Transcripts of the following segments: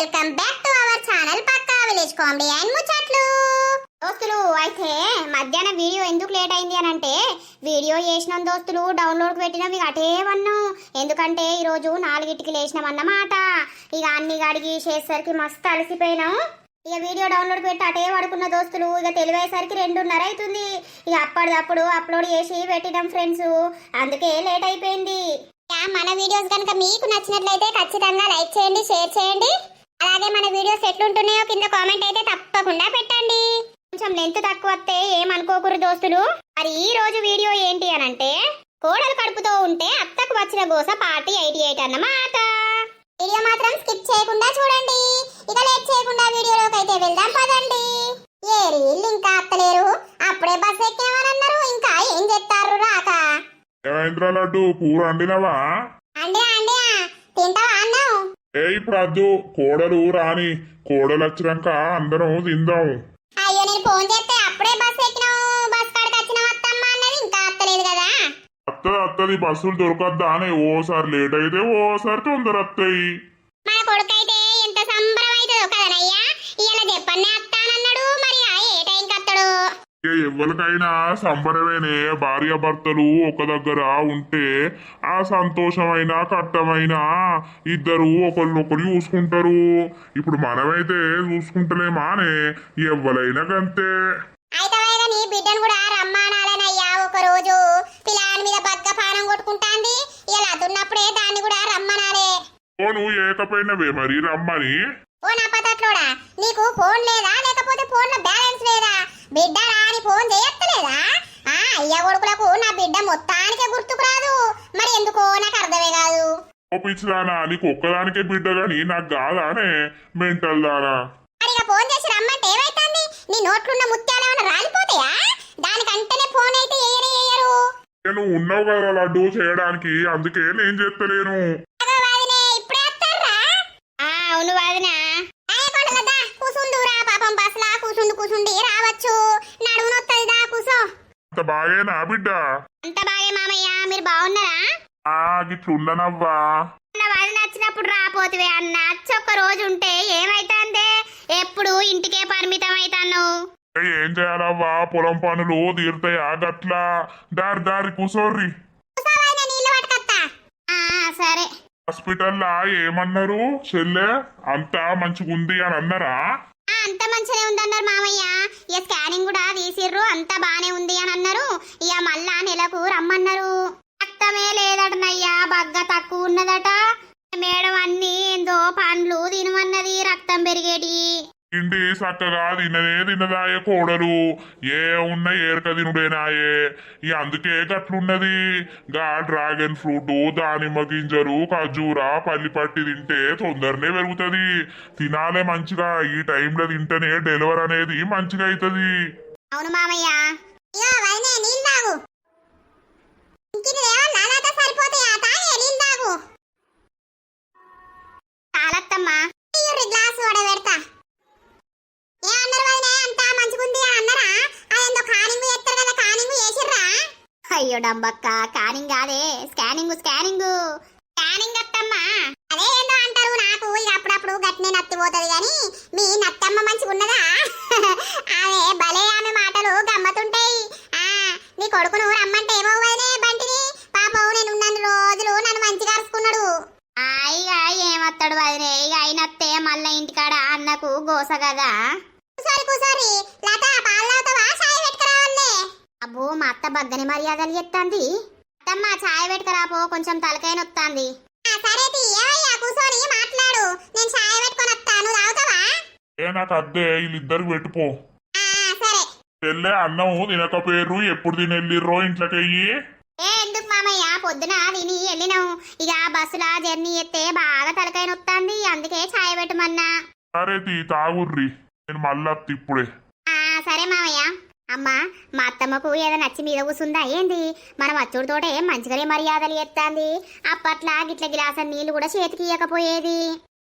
Welcome back to our channel Pakka village comedy and Muchatlu. దోస్తులు అయితే మధ్యాహ్నం video ఎందుకు లేట్ అయింది అని అంటే వీడియో చేసిన దోస్తులు డౌన్లోడ్కి పెట్టినవి అటే వన్నాం. ఎందుకంటే ఈరోజు నాలుగింటికి లేచినాం అన్నమాట. ఇక అన్ని గడిగి చేసేసరికి మస్తు అలసిపోయినాం. ఇక వీడియో డౌన్లోడ్ పెట్టి అటే పడుకున్న దోస్తులు ఇక తెలివేసరికి రెండున్నర అవుతుంది ఇక అప్పటిదప్పుడు అప్లోడ్ చేసి పెట్టినాం ఫ్రెండ్స్ అందుకే లేట్ అయిపోయింది. మన వీడియోస్ కనుక మీకు నచ్చినట్లయితే ఖచ్చితంగా లైక్ చేయండి షేర్ చేయండి. అలాగే మన వీడియోస్ ఎట్లుంటున్నాయో కింద కామెంట్ అయితే తప్పకుండా పెట్టండి. కొంచెం లెంత్ తక్కువ వస్తే ఏమనుకోకూరు దోస్తులు? మరి ఈ రోజు వీడియో ఏంటి అని అంటే కోడలు కడుపుతో ఉంటే అత్తకు వచ్చిన గోస పార్టీ ఎయిటీ ఎయిట్ అన్నమాట. వీడియో మాత్రం స్కిప్ చేయకుండా చూడండి. ఇక లేట్ చేయకుండా వీడియోలోకి అయితే వెళ్దాం పదండి. ఏ రీల్ ఇంకా అత్తలేరు? అప్పుడే బస్ ఎక్కామన్నారు ఇంకా ఏం చెప్తారు రాక? ఏమైందిరా లడ్డు? కూర వండినవా? అండి అండి తింటావా అన్నం? ఏ ఇప్పుడు అద్దు కోడలు రాని కోడలు వచ్చినాక అందరం తిందాం. అయ్యో నేను ఫోన్ చేస్తే అప్పుడే బస్ ఎక్కినావు. బస్ కాడికి అత్తమ్మ అన్నది ఇంకా అత్తలేదు కదా? అత్తది అత్తది బస్సులు దొరకద్దా అని ఓసారి లేట్ అయితే ఓసారి తొందర వస్తాయి ఎవరికైనా సంబరమేనే భార్య భర్తలు ఒక దగ్గర ఉంటే ఆ సంతోషమైన కట్టమైన ఇద్దరు ఒకరినొకరు చూసుకుంటారు. ఇప్పుడు మనమైతే చూసుకుంటలేమా అనే ఎవ్వరైనా కంతే కూడా ఒక రోజు పిల్లాని మీద బగ్గ పానం కొట్టుకుంటాంది. ఇలా దున్నప్పుడే దాన్ని కూడా రమ్మనాలి. ఓ నువ్వు ఏకపోయినవే మరి రమ్మని. ఓ నా పతట్లోడా నీకు ఫోన్ లేదా? లేకపోతే ఫోన్లో బ్యాలెన్స్ లేదా? బిడ్డ రాని ఫోన్ చేయత్తలేదా ఆ అయ్య కొడుకులకు నా బిడ్డ మొత్తానికే గుర్తుకు రాదు మరి ఎందుకో నాకు అర్థమే కాదు. ఓ పిచ్చిదానా నీకు ఒక్కదానికే బిడ్డ గాని నాకు కాదానే? మెంటల్ దానా. మరి ఇక ఫోన్ చేసి రమ్మంటే ఏమైతుంది? నీ నోట్లున్న ముత్యాలు ఏమైనా రాలిపోతాయా? దానికంటేనే ఫోన్ అయితే ఏయనే ఏయరు. నేను ఉన్నావు కదా లడ్డు చేయడానికి అందుకే నేను చేస్తలేను అగో వాదినే, ఇప్పుడే వస్తారా? అవును వాదినా కొండలదా కూసుందురా పాపం బస్లా కూసుండు రావచ్చు. నడుము నొత్తది దా కూసో. అంత బాగేనా బిడ్డ? అంత బాగే మామయ్య మీరు బాగున్నారా? ఆ గిట్లుండనవ్వా. అన్న వాదిన వచ్చినప్పుడు రాపోతువే అన్న. వచ్చి ఒక్క రోజు ఉంటే ఏమైతాందే? ఎప్పుడు ఇంటికే పరిమితం అవుతాను ఏ, చేయాలవ్వా? పొలం పనులు తీరుతాయా గట్లా? దారి దారి కూసోర్రి. సరే. హాస్పిటల్లా ఏమన్నారు? చెల్లె అంతా మంచిగుంది అని అన్నారా? అంత మంచిగా ఉందన్నారు మామయ్య. ఇక స్కానింగ్ కూడా తీసిర్రు అంతా బానే ఉంది అని అన్నారు. ఇక మళ్ళా నెలకు రమ్మన్నారు. రక్తమే లేదటనయ్యా బగ్గ తక్కువ ఉన్నదట. మేడం అన్ని ఏందో పండ్లు తినమన్నది రక్తం పెరిగేటి. ఇంటి చక్కగా తినదే తినదాయే కోడలు ఏ ఉన్న ఏరక తినుడేనాయే ఇక అందుకే గట్లున్నది గా డ్రాగన్ ఫ్రూట్ దానిమ్మ గింజలు ఖర్జూర పల్లి పట్టి తింటే తొందరనే పెరుగుతుంది తినాలే మంచిగా ఈ టైంలో తింటేనే డెలివర్ అనేది మంచిగా అవుతుంది అవును మామయ్య ఇగో వదినే నీళ్ళు తాగు ఇంకిది ఏమన్నా నాతో సరిపోతాయా తాగే నీళ్ళు తాగు చాలత్తమ్మా ఇయ్యుర్రి గ్లాసు వడ పెడతా ఏమన్నారు వదినే అంతా మంచిగుంది అని అన్నారా అదేందో కానింగ్ చేస్తారు కదా కానింగ్ చేసిర్రా అయ్యో డంబక్క కానింగ్ కాదే. స్కానింగ్ స్కానింగ్ స్కానింగ్ అత్తమ్మా. అదే ఏందో అంటారు. నాకు ఇక అప్పుడప్పుడు గట్టినే నత్తిపోతుంది కానీ మీ నత్తమ్మ మంచిగున్నదా ఆమె భలే ఆమె మాటలు గమ్మతుంటాయి. ఆ నీ కొడుకును రమ్మంటే ఏమో వదినే బంటిని? పాపం నేను ఉన్నన్ని రోజులు నన్ను మంచిగా అరుచుకున్నాడు ఇక ఏమత్తాడు వదినే? ఇక అయినత్తే మళ్ళా ఇంటికాడ అన్నకు గోస కదా? కూసారి కూసారి. లత పాలు అబ్బో మా అత్త బగ్గని మర్యాదలు చెప్తాంది అత్తమ్మ చాయ్ పెట్టుకురాపో కొంచెం తలకాయ నొత్తాంది. సరే కూసోని మాట్లాడు. నేను చాయ్ పెట్టుకొని వస్తాను తాగుతావా? ఏ నాకు అద్దే వీళ్ళిద్దరికి పెట్టుపో ఆ, సరే. చెల్లె అన్నం తినకపోయారు ఎప్పుడు తినెళ్ళిర్రో ఇంట్లోకెయ్యి. ఏ ఎందుకు మామయ్య పొద్దున తిని వెళ్ళినాం ఇక బస్సులా జర్నీ ఎత్తే బాగా తలకాయ నొత్తాంది అందుకే ఛాయ్ పెట్టమన్నా. సరే తీ తాగుర్రి. నేను మళ్ళా ఇప్పుడే. ఆ సరే మామయ్య. అమ్మా మా అత్తమ్మకు ఏదో నచ్చి మీద కూసుందా ఏంది? మనం అచ్చుడితోటే మంచిగానే మర్యాదలు ఎత్తాంది అప్పట్లా గిట్ల గిలాస నీళ్ళు కూడా చేతికి ఇయ్యకపోయేది.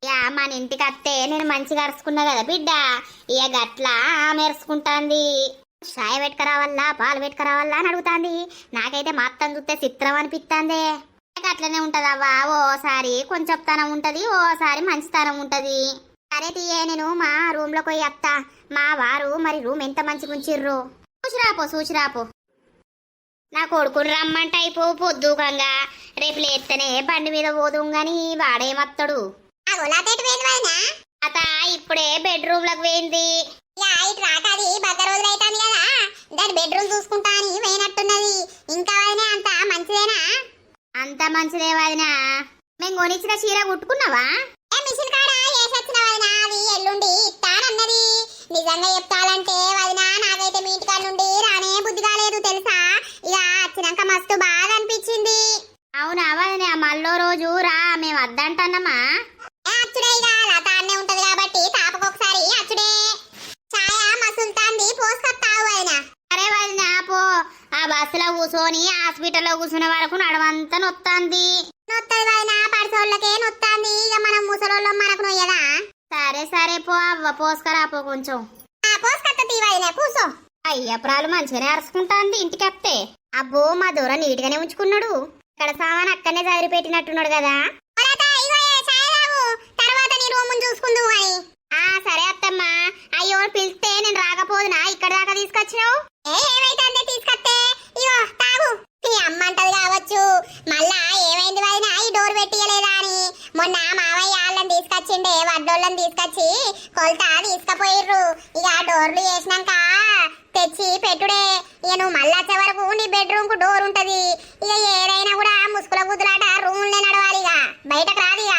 యా మన ఇంటికి అత్తే నేను మంచిగా అరుచుకున్నా కదా బిడ్డ? ఇక గట్లా ఆమె అరుచుకుంటాంది చాయ్ పెట్టుకురావల్లా పాలు పెట్టుకురావల్లా అని అడుగుతాంది. నాకైతే మా అత్తం చూస్తే చిత్రం అనిపిస్తాందే అట్లనే ఉంటదవ్వా? ఓసారి కొంచెం తనం ఉంటది ఓసారి మంచితనం ఉంటది. సరే తీయే నేను మా రూమ్లోకి పోయి అత్త. మా వారు మరి రూమ్ ఎంత మంచిగా ఉంచిర్రు చూసిరాపో చూసిరాపో. నా కొడుకుని రమ్మంట అయిపో పొద్దుకంగా రేపు లేస్తేనే బండి మీద పోదు గాని వాడేమత్తడు? అత ఇప్పుడే బెడ్రూమ్లకు పోయింది రాకది బద్ద రోజులు అవుతుంది కదా. దాని బెడ్రూమ్ చూసుకుంటా అని పోయినట్టున్నది. ఇంకా వదినా అంత మంచిదేనా? అంత మంచిదే వదినా. మేము కొనిచ్చిన చీర కుట్టుకున్నావా? మిషన్ కాడ? వేసొచ్చిన వదినా అది ఎల్లుండి ఇస్తానన్నది నిజంగా చెప్తాలంటే మళ్ళో రోజు రా మేము వద్దంటన్నమా అచ్చుడే ఇక లత అన్నే ఉంటది కాబట్టి తాపకొకసారి అచ్చుడే. ఛాయ మసులుతాంది పోసుకొస్తావు వదినా. అరే వదినా పో. ఆ బస్సులో కూర్చొని హాస్పిటల్లో కూర్చున్న వరకు నడవంతా నొత్తాంది. నొత్తది వదినా పడిసోళ్ళకే నొత్తాంది. ఇక మనం ముసలోళ్ళం మనకు నొయ్యదా? సరే సరే పో అవ్వ పోసుకరా పో కొంచెం. పోసుకొత్త తీ వదినా కూర్చో అయ్యప్రాలు మంచిగానే అరుచుకుంటాంది ఇంటికి వస్తే అబ్బో మా దూర నీట్గానే ఉంచుకున్నాడు. ఇక్కడ సామాన్ అక్కడనే చదివి పెట్టినట్టున్నాడు కదా తర్వాత నీ చూసుకుందు అని. ఆ సరే అత్తమ్మా. అయ్యో పిలిస్తే నేను రాకపోదునా? ఇక్కడ దాకా తీసుకొచ్చినావు? ఏమైతే తీసుకొస్తే? ఇగో తాగు. ఈ అమ్మంటది కావచ్చు. మళ్ళా ఏమైంది వదినా ఈ డోర్ పెట్టియలేదా అని? మొన్న మావయ్య వాళ్ళని తీసుకొచ్చిండే వడ్డోళ్ళని తీసుకొచ్చి కొలత తీసుకుపోయిర్రు. ఇక ఆ డోర్లు వేసినాక తెచ్చి పెట్టుడే. ఇక నువ్వు మళ్ళీ వచ్చే వరకు నీ బెడ్రూమ్కు డోర్ ఉంటది. ఇక ఏదైనా కూడా ముసుకుల గుద్దులాట రూమ్లే నడవాలి ఇక. బయటకు రాదు ఇక.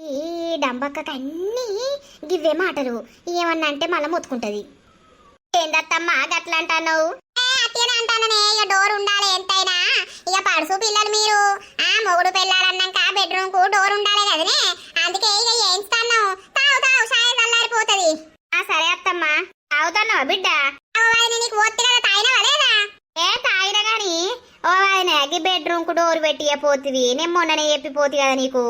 ఈ డంబక్కకి అన్ని గివ్వే మాటలు. ఏమన్నా అంటే మళ్ళీ మొత్తుకుంటది. ఏందత్తమ్మా గట్లా అంటావు అట్లనే అంటాననే ఇక డోర్ ఉండాలి ఎంతైనా. ఇక పడుసు పిల్లలు మీరు. ఆ మొగుడు పిల్లలన్నాక బెడ్రూమ్కు డోర్ ఉండాలి కదనే. అందుకే ఇక ఏంస్తాను తావు తావు షాయి చల్లారిపోతది ఆ సరే అత్తమ్మా. తాగుతున్నావా బిడ్డ? ఆయన నీకు ఒత్తి కదా తాగినవా లేదా? ఏ తాగినా గాని ఓ ఆయన బెడ్రూమ్కు డోర్ పెట్టి పోతివి నేను మొన్ననే చెప్పిపోతి కదా నీకు.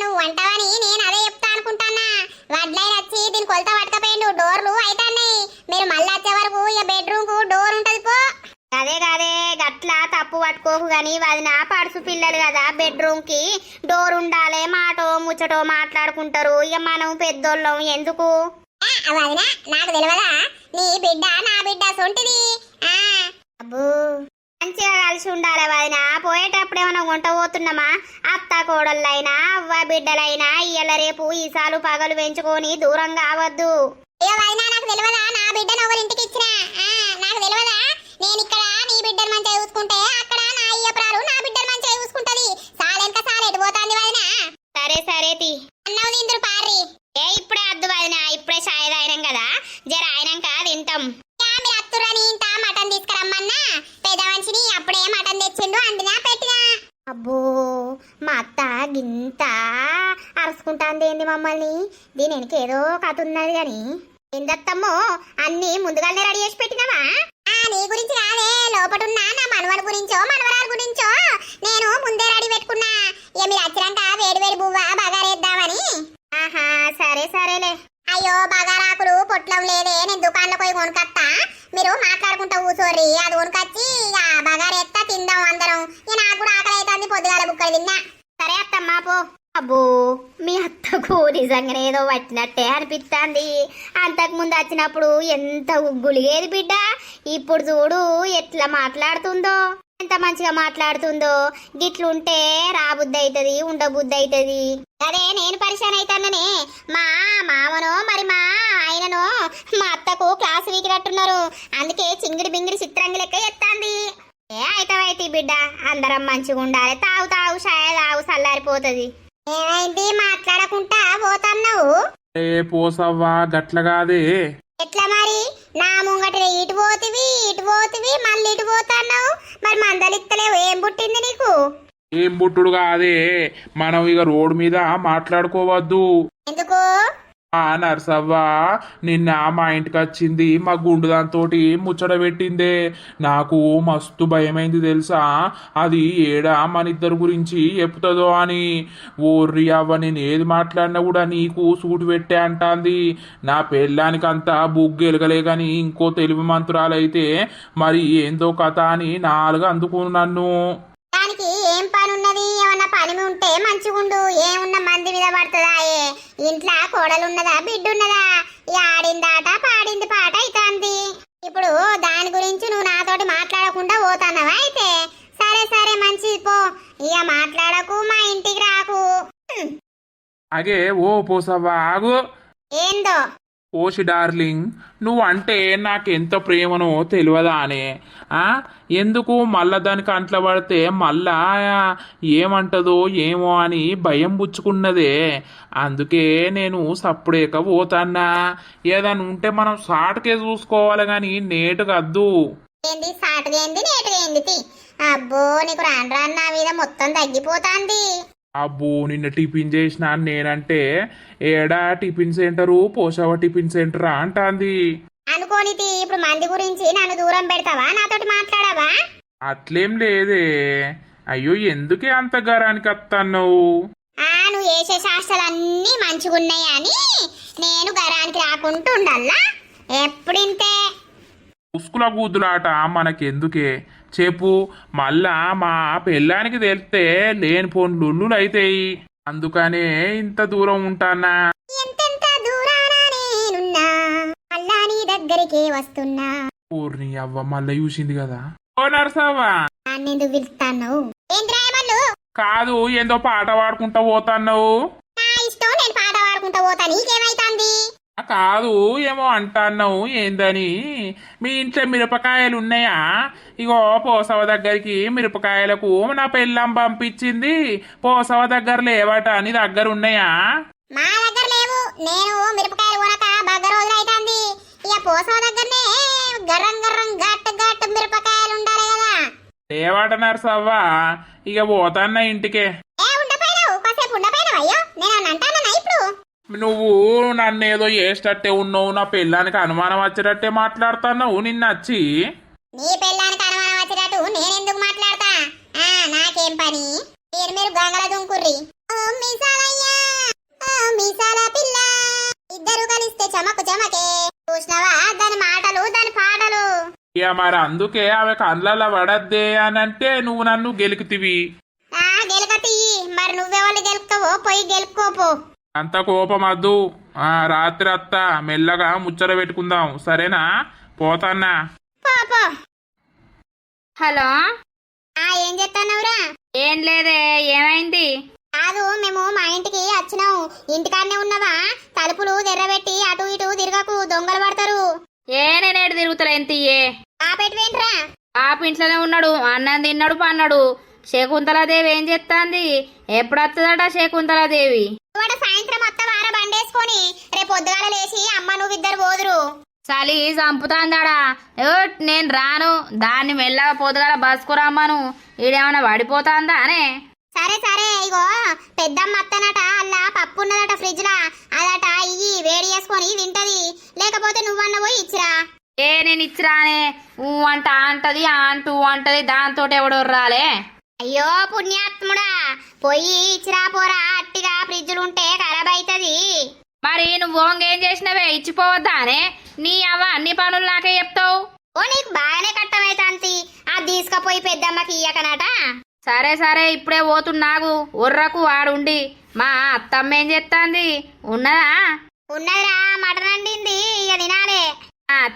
నువ్వు వంటవని నేను అదే చెప్తా అనుకుంటానా? వడ్లైన వచ్చి దీని కొలత పట్టకపోయిండు డోర్లు అయితాన్నాయి. మీరు మళ్ళీ వచ్చే వరకు ఇక బెడ్రూమ్కు డోర్ ఉంటది పో. అదే కాదే గట్లా తప్పు పట్టుకోకు గాని అది నా పడుసు పిల్లలు కదా బెడ్రూమ్కి డోర్ ఉండాలి మాటో ముచ్చటో మాట్లాడుకుంటారు. ఇక మనం పెద్దోళ్ళం ఎందుకు? నాకు తెలియదా నీ బిడ్డ నా బిడ్డ సొంటిది. అబ్బో. మంచిగా కలిసి ఉండాలి వదిన. పోయేటప్పుడు ఏమైనా వంట పోతున్నామా? అత్త కోడళ్ళైనా అవ్వ బిడ్డలైనా ఇయ్యాల రేపు ఈసాలు పగలు పెంచుకొని దూరం కావద్దు నాకు తెలియదా? నా బిడ్డను ఒకరి ఇంటికి ఇచ్చిన? నాకు తెలియదా? నేను ఇక్కడ నీ బిడ్డను మంచిగా చూసుకుంటే అక్కడ నా అయ్యప్రాలు నా బిడ్డను మంచిగా చూసుకుంటది. సాలెంక సాలెటు పోతాంది వదిన? సరే సరే తి. అన్నవు తిందురు పారి ఏ ఇప్పుడే అద్దు వదిన. ఇప్పుడే కదా. జర అయినాక తింటాం. మీరు అత్తురని ఇంత మటన్ తీసుకురమ్మన్నా? పెద్ద మనిషిని అప్పుడే మటన్ తెచ్చిండు అందినా పెట్టినా? అబ్బో మా అత్త గింత అరుచుకుంటాంది ఏంది మమ్మల్ని? దీని వెనక ఏదో కథ ఉన్నది గాని. ఏందత్తమ్మో అన్ని ముందుగానే రెడీ చేసి పెట్టినావా? నీ గురించి కాదే లోపటున్న నా మనవడి గురించో మనవరాల గురించో నేను ముందే రెడీ పెట్టుకున్నా. ఇక మీరు వచ్చినాక వేడి వేడి బువ్వ బగారేద్దామని. ఆహా సరే సరేలే. అయ్యో బగారాకులు పొట్లం లేదే నేను దుకాణంలో పోయి కొనుకత్తా. మీరు మాట్లాడుకుంటా కూర్చోర్రి అది కొనుకొచ్చి ఇక బగారెత్తా తిందాం అందరం. ఇక నాకు కూడా ఆకలి అవుతుంది పొద్దుగాల బుక్కలు తిన్నా. సరే అత్తమ్మా పో. అబ్బో మీ అత్తకు నిజంగానే ఏదో పట్టినట్టే అనిపిస్తుంది అంతకు ముందు వచ్చినప్పుడు ఎంత ఉగ్గులిగేది బిడ్డ? ఇప్పుడు చూడు ఎట్లా మాట్లాడుతుందో. ఎంత మంచిగా మాట్లాడుతుందో. గిట్లుంటే రాబుద్ది అవుతుంది ఉండబుద్ది అవుతుంది అదే నేను పరిశాన్ అవుతాననే మా మామనో మరి మా ఆయనను మా అత్తకు క్లాస్ వీకినట్టున్నారు. అందుకే చింగిడి బింగిడి చిత్రంగి లెక్క ఎత్తాంది ఏ అయితవైతే బిడ్డ? అందరం మంచిగా ఉండాలి. తావు తావు షాయ తావు చల్లారిపోతుంది ఏమైంది? మాట్లాడకుండా పోతున్నావు? ఏ పోసవ్వా గట్ల కాదే. ఎట్లా మరి? నా ముంగట ఇటు పోతివి ఇటు పోతివి మళ్ళీ ఇటు పోతున్నావు? మరి మందలిత్తలేవు ఏం పుట్టింది నీకు? ఏం బుట్టుడు కాదే? మనం ఇక రోడ్డు మీద మాట్లాడుకోవద్దు. ఎందుకు? నర్సవ్వ నిన్న మా ఇంటికి వచ్చింది మా గుండు దాంతోటి ముచ్చట పెట్టిందే. నాకు మస్తు భయమైంది తెలుసా? అది ఏడా మన ఇద్దరు గురించి చెప్తుందో అని. ఓర్రి అవ్వ నేను ఏది మాట్లాడినా కూడా నీకు సూటు పెట్టే అంటాంది. నా పెళ్ళానికి అంతా బుగ్గు కానీ ఇంకో తెలివి మంత్రాలైతే మరి ఏందో కథ అని నాలుగు అందుకున్నాను. నన్ను దానికి ఏం పని ఉన్నది ఏమన్నా దాని ఉంటే మంచిగుండు ఏమున్న మంది మీద పడుతుందా ఏ? ఇంట్లో కోడలు ఉన్నదా బిడ్డ ఉన్నదా ఈ ఆడిందాట పాడింది పాట అయితాంది. ఇప్పుడు దాని గురించి నువ్వు నాతోటి మాట్లాడకుండా పోతానవా అయితే? సరే సరే మంచిది పో. ఇక మాట్లాడకు మా ఇంటికి రాకు. అగే ఓ పోసవ్వా ఆగు. ఏందో? ఓషి డార్లింగ్ నువ్వు అంటే నాకెంత ప్రేమనో తెలియదా అనే ఎందుకు మళ్ళా దానికి అంట్ల పడితే మళ్ళా ఏమంటదో ఏమో అని భయం పుచ్చుకున్నదే. అందుకే నేను సప్పుడేక పోతాన్నా. ఏదైనా ఉంటే మనం సాటుకే చూసుకోవాలి కానీ నేటుగా అబ్బో నీకు రాను రాను నా మీద మొత్తం తగ్గిపోతాంది. అబ్బో నిన్న టిఫిన్ చేసిన నేనంటే ఏడా టిఫిన్ సెంటరు పోషవ టిఫిన్ సెంటరా అంటాంది. అనుకోనితి ఇప్పుడు మంది గురించి నన్ను దూరం పెడతావా? నాతోటి మాట్లాడవా? అట్లేం లేదే. అయ్యో ఎందుకే అంత గరానికి వస్తున్నావు ఆ నువ్వు వేసే శాస్త్రాలన్నీ మంచిగున్నాయి అని నేను గరానికి రాకుంటూ ఉండాలా? ఎప్పుడింతే? ఉస్కుల గుద్దులాట మనకెందుకే? చెప్పు. మళ్ళా మా పెళ్ళానికి తెలిస్తే లేని పోన్ లుల్లులు అయితాయి అందుకనే ఇంత దూరం ఉంటానా? దగ్గరికి వస్తున్నా. ఊర్ని అవ్వ మళ్ళా చూసింది కదా. ఓ నరసవ్వా! నన్నెందుకు పిలుస్తాను కాదు ఏందో పాట పాడుకుంటా పోతున్నావు. నా ఇష్టం నేను పాట పాడుకుంటా పోతా. నీకేమైతాంది? కాదు ఏమో అంటున్నావు ఏందని? మీ ఇంట్లో మిరపకాయలు ఉన్నాయా? ఇగో పోసవ దగ్గరికి మిరపకాయలకు నా పెళ్ళం పంపించింది. పోసవ దగ్గర లేవట నీ దగ్గర ఉన్నాయా? మా దగ్గర లేవు. నేను మిరపకాయలు కొనక బాగా రోజులు అవుతుంది ఇక పోసవ దగ్గరనే గర్రం గర్రం గట్ట గట్ట మిరపకాయలు ఉండాలి కదా. లేవట నర్సవ్వా. ఇక పోతాన్న ఇంటికే ఏ ఉండపోయినావు కాసేపు ఉండపోయినావు అయ్యో నేను అని అంటానా ఇప్పుడు నువ్వు నన్ను ఏదో చేసేటట్టే ఉన్నావు నా పెళ్ళానికి అనుమానం వచ్చేటట్టే మాట్లాడుతున్నావు నిన్న వచ్చి నీ పెళ్ళానికి అనుమానం వచ్చేటట్టు నేనెందుకు మాట్లాడతా? ఆ నాకేం పని? మీరు మీరు గంగల దుంకుర్రి. ఓ మీసాలయ్యా ఓ మీసాల పిల్ల. ఇద్దరు కలిస్తే చమకు చమకే. చూసినావా? దాని మాటలు దాని పాటలు. ఇక మరి అందుకే ఆమె కండ్లలో పడద్దే అని అంటే నువ్వు నన్ను గెలుకుతివి. ఆ గెలకతి మరి నువ్వెవరు గెలుపుతావో పోయి గెలుపుకోపో. అంత కోపం వద్దు ఆ రాత్రి అత్త మెల్లగా ముచ్చట పెట్టుకుందాం. సరేనా? పోతాన్నా. పో పో హలో? ఆ ఏం చెప్తానవురా ఏం లేదే ఏమైంది? కాదు మేము మా ఇంటికి వచ్చినాం. ఇంటికాడనే ఉన్నావా? తలుపులు తెర్రబెట్టి అటు ఇటు తిరగకు దొంగలు పడతారు. ఏ నేనేడు తిరుగుతలే ఎంతయ్యే? ఆ పెట్టువేంట్రా పాప ఇంట్లోనే ఉన్నాడు. అన్నం తిన్నాడు పన్నాడు. శకుంతలాదేవి ఏం చెప్తాంది ఎప్పుడు వస్తుందట శకుంతలాదేవి సాయంత్రం మొత్తం వార బండేసుకొని రేపు పొద్దుగాల లేచి అమ్మ నువ్వు ఇద్దరు పోదురు. చలి చంపుతాందాడా నేను రాను. దాన్ని మెల్లగా పొద్దుగాల బస్కు రమ్మను. ఈడేమన్నా పడిపోతాందా అనే? సరే సరే ఇగో పెద్దమ్మ అత్తనట అల్లా పప్పు ఉన్నదట ఫ్రిడ్జ్ లా అదట ఇయ్యి వేడి చేసుకొని తింటది. లేకపోతే నువ్వన్న పోయి ఇచ్చిరా. ఏ నేను ఇచ్చిరానే. ఊ అంట అంటది అంటూ అంటది. దాంతో ఎవడో రాలే అయ్యో పుణ్యాత్ముడా పోయి ఇచ్చిరా పోరా అట్టిగా ఫ్రిడ్జ్లు ఉంటే ఖరాబ్ అవుతుంది మరి నువ్వు ఏం చేసినవే? ఇచ్చిపోవద్దానే. నీ అవ్వ అన్ని పనులు నాకే చెప్తావు. ఓ నీకు బాగానే కట్టమైతాంతి అది తీసుకపోయి పెద్దమ్మకి ఇయ్యకనట. సరే సరే ఇప్పుడే పోతున్నాగు. ఉర్రకు వాడుండి మా అత్తమ్మ ఏం చేస్తాంది ఉన్నదా? ఉన్నదిరా మటన్ వండింది. ఇక తినాలే.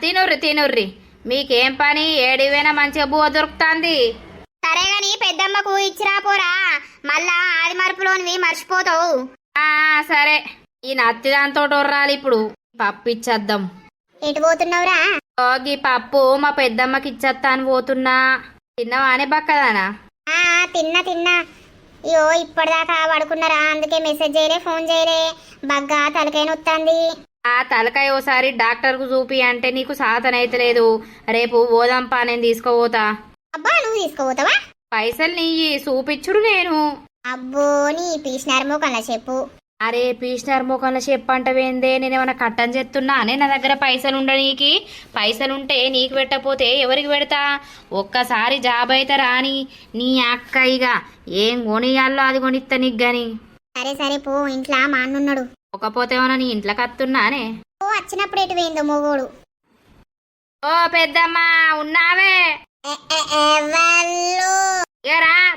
తినుర్రి తినుర్రి. మీకేం పని? ఏడివైనా మంచిగా బువ్వ దొరుకుతాంది. సరే గాని పెద్దమ్మకు ఇచ్చిరా పోరా. మళ్ళా ఆది మరుపులోనివి మర్చిపోతావు. ఆ సరే. ఈ నత్తి దాంతో ఉర్రాలి ఇప్పుడు. పప్పు ఇచ్చేద్దాం. ఎటు పోతున్నావురా? ఈ పప్పు మా పెద్దమ్మకి ఇచ్చేత్తాను పోతున్నా. తిన్నవానే బక్కదానా? ఆ తిన్నా తిన్నా. అయ్యో ఇప్పటిదాకా పడుకున్నారా? అందుకే మెసేజ్ చేయలే ఫోన్ చేయలే. బగ్గా తలకాయ నొత్తాంది. ఆ తలకాయ ఓసారి డాక్టర్కు చూపి అంటే నీకు సాతనైతలేదు రేపు ఓదంపా నేను తీసుకోపోతా. అబ్బా నువ్వు తీసుకోపోతావా పైసలు నీయి చూపిచ్చుడు నేను. అబ్బో నీ పీసినారు మోకల్లా చెప్పు. అరే పీసినార్ ముఖంలో చెప్పంటవేందే నేనేమన్నా కట్టం చేస్తున్నా అనే నా దగ్గర పైసలు ఉండనీకి పైసలుంటే నీకు పెట్టపోతే ఎవరికి పెడతా? ఒక్కసారి జాబ్ అయితే రాని నీ అక్క ఇక ఏం కొనియాలో అది కొనిత్తా నీకు గాని సరే సరే పో ఇంట్లో మా అన్నున్నాడు. ఒకపోతే ఏమన్నా నీ ఇంట్లోకి వస్తున్నానే ఓ వచ్చినప్పుడు ఎటు పోయిందో మొగోడు. ఓ పెద్దమ్మా ఉన్నావే? ఎ,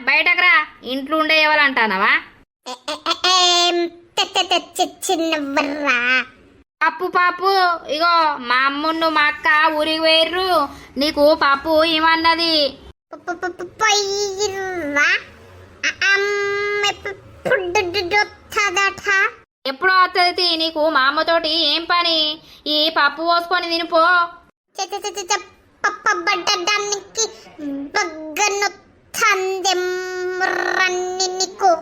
బయటకు రా. ఇంట్లో ఉండే ఎవరంటానవా చిన్నవర్రా పప్పు. పాపు ఇగో మా అమ్మున్ను మా అక్క ఊరికి వేర్రు నీకు పాపు ఏమన్నది? ఎప్పుడు ఎప్పుడు వస్తుంది నీకు మా అమ్మతోటి ఏం పని? ఈ పప్పు పోసుకొని తినిపో. పప్పబడ్డడానికి బగ్గనొత్తందెమ్మరన్ని నీకు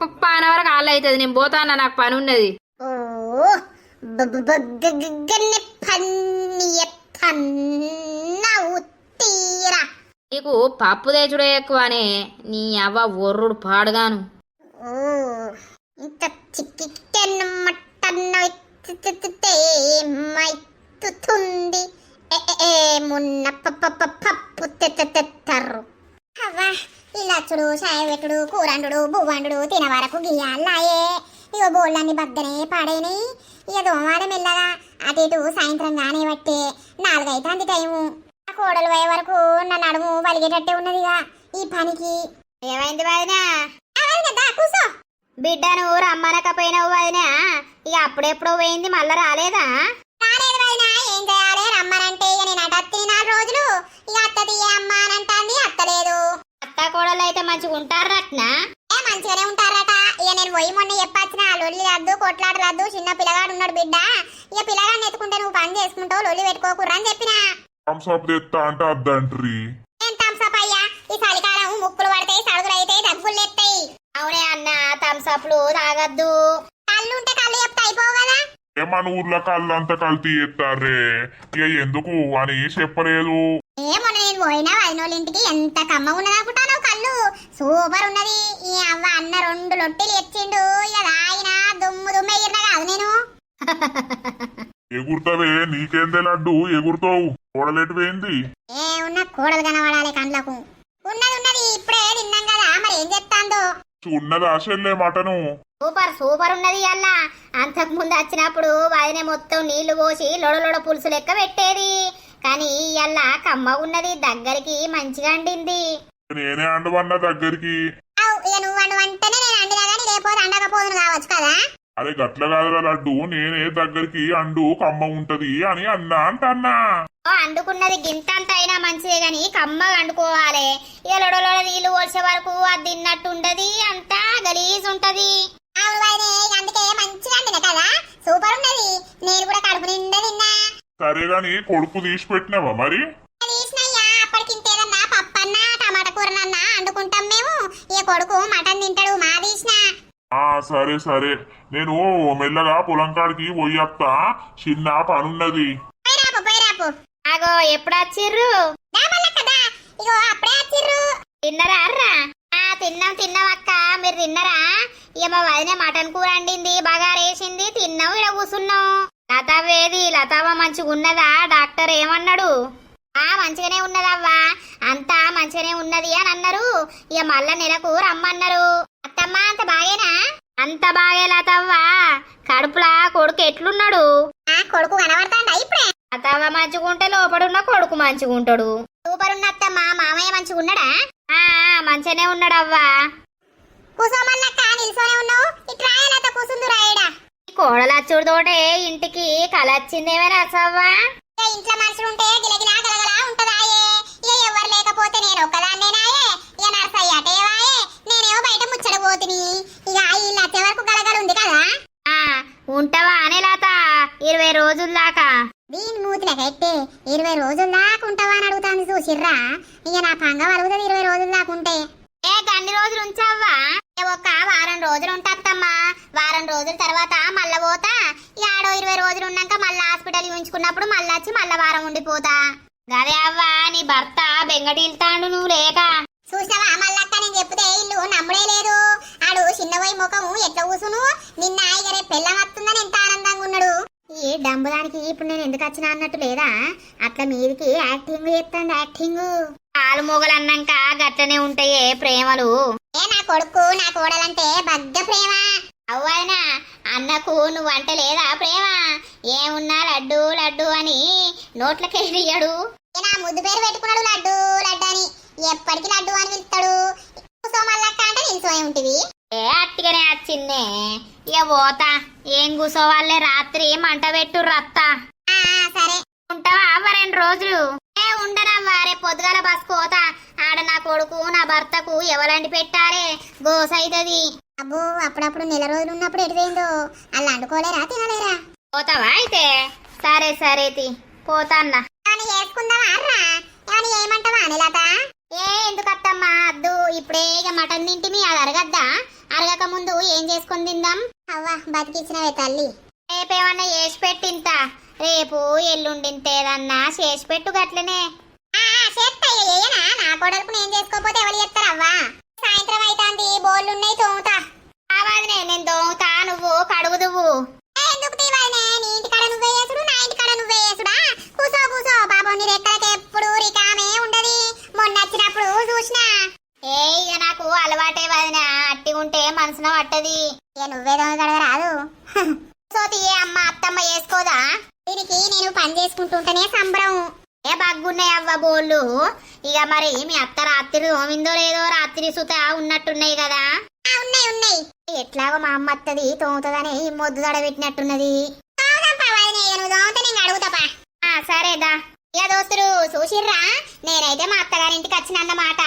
పప్ప అనే వరకు ఆళ్ళు అవుతుంది నేను పోతానా నాకు పని ఉన్నది ఓ బ- బ- బగ్గగగగని పన్ని ఎత్తన్న ఉత్తీరా. నీకు పప్పు తెచ్చుడే ఎక్కువనే నీ అవ్వ ఒర్రుడు పాడుగాను. ఓ ఇంత ఎత్తుతే ఏమైతుంది ప- పప్పు తెత్తరు అవ్వా ఇలా చూడు చాయ పెట్టుడు కూరండు బువ్వండు తిన వరకు గీయాలాయే ఇక బోళ్ళన్ని బద్దనే పాడైనాయి ఇక దోమాడ మెల్లగా అటు ఇటు సాయంత్రం గానే బట్టే నాలుగైతుంది టైము. ఆ కోడలు పోయే వరకు నా నడుము వలిగేటట్టే ఉన్నదిగా. ఈ పనికి. ఏమైంది వదినా? కూసో. బిడ్డను రమ్మనకపోయినావు వదినా? ఇక అప్పుడెప్పుడో పోయింది మళ్ళా రాలేదా? రాలేదు వదినా ఏం చేయాలి? రమ్మనంటే ఇక నేను అటత్తి నాలుగు రోజులు ఇక అత్త తీయ అమ్మ అని అంటాంది అత్తలేదు అత్త కోడలు అయితే మంచిగా ఉంటారు రట్నా ఏ మంచిగానే ఉంటారట. ఇక నేను పోయి మొన్న చెప్పొచ్చిన లొల్లి రద్దు కొట్లాట రద్దు చిన్న పిల్లగాడు ఉన్నాడు బిడ్డ. ఇక పిల్లగాడిని ఎత్తుకుంటే నువ్వు పని చేసుకుంటావు లొల్లి పెట్టుకోకుర్రా అని చెప్పిన. థమ్స్అప్ తెస్తా అంటే అద్దంట్రీ ఏం థమ్స్అప్ అయ్యా? ఈ చలికాలం ముక్కులు పడతాయి సడుగులు అయితే దగ్గులు ఎత్తాయి అవునే అన్న థమ్స్అప్లు తాగద్దు. కళ్ళు ఉంటే కళ్ళు చెప్తే అయిపోవు కదా. ఏ మన ఊర్లో కళ్ళంతా కల్తీ చేస్తారే ఇక ఎందుకు? అని చెప్పలేదు. ఏమో నేను పోయినా వదినోళ్ళ ఇంటికి ఎంత కమ్మ ఉన్నది అనుకుంటాను కళ్ళు. సూపర్ ఉన్నది. ఈ అవ్వ అన్న రెండు లొట్టెలు ఎచ్చిండు. ఇక ఆయన దుమ్ము దుమ్ము ఎగిరినా కాదు నేను. ఎగురుతావే నీకేందే లడ్డు? ఎగురుతావు. కూడలేటు పోయింది ఏ ఉన్న కూడలు కనబడాలి కండ్లకు ఉన్నది ఉన్నది. ఉన్నది ఆశల్లే మటను. సూపర్ సూపర్ ఉన్నది అలా అంతకు ముందు వచ్చినప్పుడు వదిన మొత్తం నీళ్ళు పోసి లొడలొడ పులుసు లెక్క పెట్టేది. కానీ ఇయ్యాల కమ్మ ఉన్నది దగ్గరికి మంచిగా అండింది. నేనే అండవన్న దగ్గరికి. నువ్వు అంటేనే నేను అండినా కానీ లేకపోతే అండకపోదును కావచ్చు కదా? అరే గట్ల కాదురా లడ్డు నేనే దగ్గరికి అండు కమ్మ ఉంటది అని అన్నా అంటన్నా. ఓ అందుకున్నది గింతంత అయినా మంచిదే గాని కమ్మగా అండుకోవాలి. ఇక లొడలొడ నీళ్ళు పోసే వరకు అది తిన్నట్టు ఉండదు అంతా గలీజ్ ఉంటది అందుకే మంచిగా అండిన కదా? సూపర్ ఉన్నది. నేను కూడా కడుపు నిండా తిన్నా. సరే గాని కొడుకు తీసి పెట్టినావా మరి? తీసినయ్యా అప్పటికి ఇంకేదన్నా పప్పన్నా టమాటా కూరనన్నా వండుకుంటాం మేము. ఈ కొడుకు మటన్ తింటాడు మా సరే సరే. నేను మెల్లగా పొలం కాడికి పోయత్తా. చిన్న పనున్నది. అగో ఎప్పుడు వచ్చిర్రు ఇగో అప్పుడే వచ్చిర్రు. తిన్నరా అర్రా? ఆ తిన్నాం తిన్నాం అక్క. మీరు తిన్నరా? ఇక మా వదిన మటన్ కూర వండింది బాగా రేసింది తిన్నాం ఇక్కడ కూసున్నాం. లతావేది లతావ మంచిగా ఉన్నదా? డాక్టర్ ఏమన్నాడు? ఆ మంచిగానే ఉన్నదవ్వా. అంతా మంచిగానే ఉన్నది అని అన్నారు. ఇక మళ్ళా నెలకు రమ్మన్నారు. అత్తమ్మ అంత బాగేనా? అంత బాగే లతవ్వా కడుపులా కొడుకు ఎట్లున్నాడు? ఆ కొడుకు కనబడతాండా ఇప్పుడే. అత్తవ్వ మంచిగుంటే లోపడున్న కొడుకు మంచిగుంటాడు. సూపర్ ఉన్న అత్తమ్మ మామయ్య మంచిగా ఉన్నాడా ఆ మంచిగానే ఉన్నాడు అవ్వా కూసోమన్నక్క నిల్సోనే ఉన్నావు? ఇట్లా లత కూసుందు రాయడా? కోడలచ్చుడుతోటే ఇంటికి కల వచ్చిందేమే రసవ్వా ఇంట్లో మనుషులు ఉంటే గిలగిలా గలగలా ఉంటదాయే. ఇక ఎవరు లేకపోతే నేను ఒక్కదాన్నేనాయే. ఇక నర్సయ్య అటేవాయే. నేనేమో బయట ముచ్చట పోతిని. ఇక వీళ్ళు వచ్చే వరకు గలగల ఉంది కదా. ఉంటావా అనే లాత? ఇరవై రోజుల దాకా. దీని మూతిన కట్టే ఇరవై రోజుల దాకా ఉంటావా అని అడుగుతాంది చూసిర్రా? ఇక నా పంగ వలుగుతుంది ఇరవై రోజుల దాకా ఉంటే. ఏ గన్ని రోజులు ఉంచావా? ఏ ఒక్క వారం రోజులు ఉంటాత్తమ్మా. వారం రోజుల తర్వాత మళ్ళా పోతా. ఈ ఆడో ఇరవై రోజులు ఉన్నాక మళ్ళా హాస్పిటల్ ఉంచుకున్నప్పుడు మళ్ళా వచ్చి మళ్ళా వారం ఉండిపోతా. గదే అవ్వా నీ భర్త బెంగటిల్తాండు నువ్వు లేక. చూసావా మళ్ళక్క చెప్తే ఇల్లు నమ్ముడే లేదు. ఆడు చిన్నపోయి ముఖము ఎట్లా కూసును నిన్న ఇగరే పెళ్ళం వస్తుందని ఎంత ఆనందంగా ఉన్నాడు. ఈ డంబుదానికి ఇప్పుడు నేను ఎందుకు వచ్చినా అన్నట్టు లేదా? అట్లా మీదికి యాక్టింగ్ చేస్తాను యాక్టింగ్ కాలు మొగలు అన్నాక గట్లనే ఉంటాయే ప్రేమలు. ఏ నా కొడుకు నా కోడలంటే బద్ద ప్రేమ. అవ్వైనా అన్నకు నువ్వంటే లేదా ప్రేమ? ఏమున్నా లడ్డు లడ్డు అని నోట్లకెళ్ళియడు నా ముద్దు పేరు పెట్టుకున్నాడు లడ్డు లడ్డు అని. ఎప్పటికి లడ్డు అని పిలుస్తాడు కూసోమల్లక్క అంటే నిల్చోయి ఉంటివి ఏ వచ్చిందే. ఇక పోతా. ఏం కూసోవాలే రాత్రి మంట పెట్టు రత్తా. సరే. ఉంటావా అవ్వ రెండు రోజులు? ఏ ఉండనవ్వా రేపు పొద్దుగాల బస్ పోతా. ఆడ నా కొడుకు నా భర్తకు ఎవలండి పెట్టారే? గోస అవుతుంది అబ్బో అప్పుడప్పుడు నెల రోజులు ఉన్నప్పుడు ఎటుపోయిందో అలా అండుకోలేరా తినలేరా? పోతావా అయితే? సరే సరే తి. పోతాన్నా అని ఏమంటావా అనిలత? ఏ ఎందుకు అత్తమ్మా అద్దు ఇప్పుడే ఇక మటన్ తింటిమి అది అరగద్దా? అరగక ముందు ఏం చేసుకొని తిందాం? అవ్వా బతికిచ్చినవే తల్లి. రేపేమన్నా చేసి పెట్టింత రేపు ఎల్లుండింతేదన్నా చేసి పెట్టు గట్లనే. ఆ, చేస్తా ఇక చేయనా? నా కొడుకు నేను చేసుకోకపోతే ఎవరు చేస్తారు అవ్వా? సాయంత్రం అయితాంది బోళ్ళు ఉన్నాయి తోముతా. కావాలనే నేను దోముతా నువ్వు కడుగుదువు ఎందుకు తీవాలనే? నీ ఇంటి కాడ నువ్వే చేసుడు నా ఇంటి కాడ నువ్వే చేసుడా? కూసో కూసో బాబు నీ రెక్కలకి ఎప్పుడు మొన్న వచ్చినప్పుడు చూసినా? ఏ ఇక నాకు అలవాటే వదిన. అట్టి ఉంటే మనసున పట్టది. ఇక నువ్వే రాదు. సోతి ఏ అమ్మ అత్తమ్మ చేసుకోదా? దీనికి నేను పని చేసుకుంటుంటేనే సంబరం. ఏ బగ్గున్నాయి అవ్వ బోళ్ళు. ఇక మరి మీ అత్త రాత్రి తోమిందో లేదో రాత్రి సుత ఉన్నట్టున్నాయి కదా. ఉన్నాయి ఉన్నాయి. ఎట్లాగో మా అమ్మ అత్తది తోముతుందని మొద్దు దడబెట్టినట్టున్నది పెట్టినట్టున్నది సరేదా ఇక దోస్తులు చూసిర్రా? నేనైతే మా అత్తగారింటికి వచ్చినన్నమాట.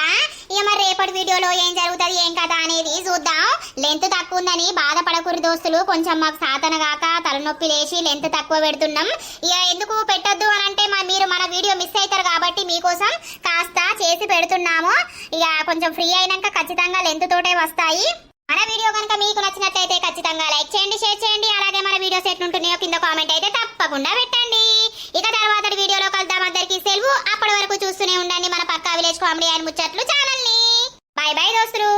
ఇక మరి రేపటి వీడియోలో ఏం జరుగుతుంది ఏం కదా అనేది చూద్దాం. లెంత్ తక్కువ ఉందని బాధపడకూరు దోస్తులు. కొంచెం మాకు సాధన కాక తలనొప్పి లేచి లెంత్ తక్కువ పెడుతున్నాం. ఇక ఎందుకు పెట్టొద్దు అని అంటే మీరు మన వీడియో మిస్ అవుతారు కాబట్టి మీకోసం కాస్త చేసి పెడుతున్నాము. ఇక కొంచెం ఫ్రీ అయినాక ఖచ్చితంగా లెంత్ తోటే వస్తాయి. మన వీడియో కనుక మీకు నచ్చినట్లయితే ఖచ్చితంగా లైక్ చేయండి షేర్ చేయండి. అలాగే మన వీడియోస్ ఎట్లుంటున్నాయో కింద కామెంట్ అయితే తప్పకుండా పెట్టండి. ఇక తర్వాత వీడియోలో కలుద్దాం. అందరికి సెలవు. అప్పటి వరకు చూస్తూనే ఉండండి మన పక్కా విలేజ్ కామెడీ అండ్ ముచ్చట్లు ఛానల్ని. బాయ్ బాయ్ దోస్తులు.